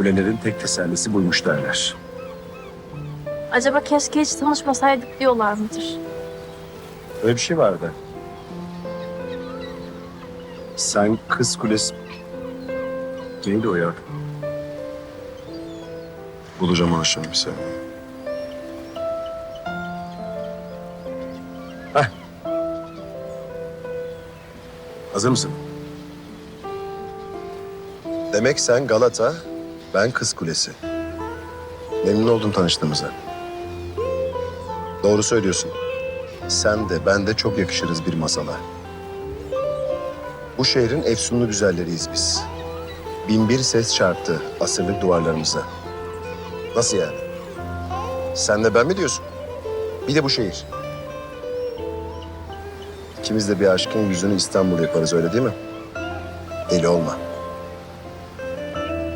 Kulelerin tek tesellisi buymuş derler. Acaba keşke hiç tanışmasaydık diyorlar mıdır? Öyle bir şey vardı. Sen kız kulesi... Neydi o ya? Bulacağım akşam bir saniye. Hazır mısın? Demek sen Galata, ben Kız Kulesi. Memnun oldum tanıştığımıza. Doğru söylüyorsun. Sen de ben de çok yakışırız bir masala. Bu şehrin efsunlu güzelleriyiz biz. Bin bir ses çarptı asırlık duvarlarımıza. Nasıl yani? Sen de ben mi diyorsun? Bir de bu şehir. İkimiz de bir aşkın yüzünü İstanbul yaparız öyle değil mi? Deli olma.